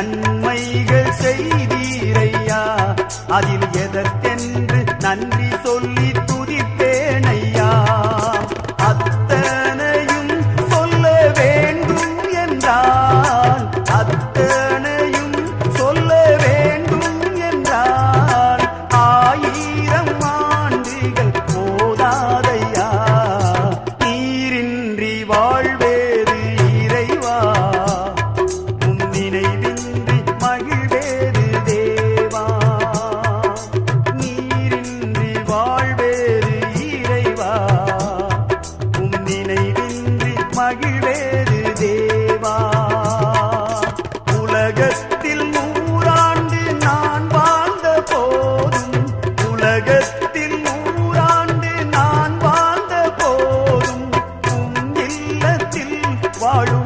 நன்மைகள் செய்தீரையா? அதில் எதற்கென நினைவின்றி மகிழேறு தேவா. உலகத்தில் நூறாண்டு நான் வாழ்ந்த போதும் உலகத்தில் நூறாண்டு நான் வாழ்ந்த போதும் உன் இல்லத்தில் வாழும்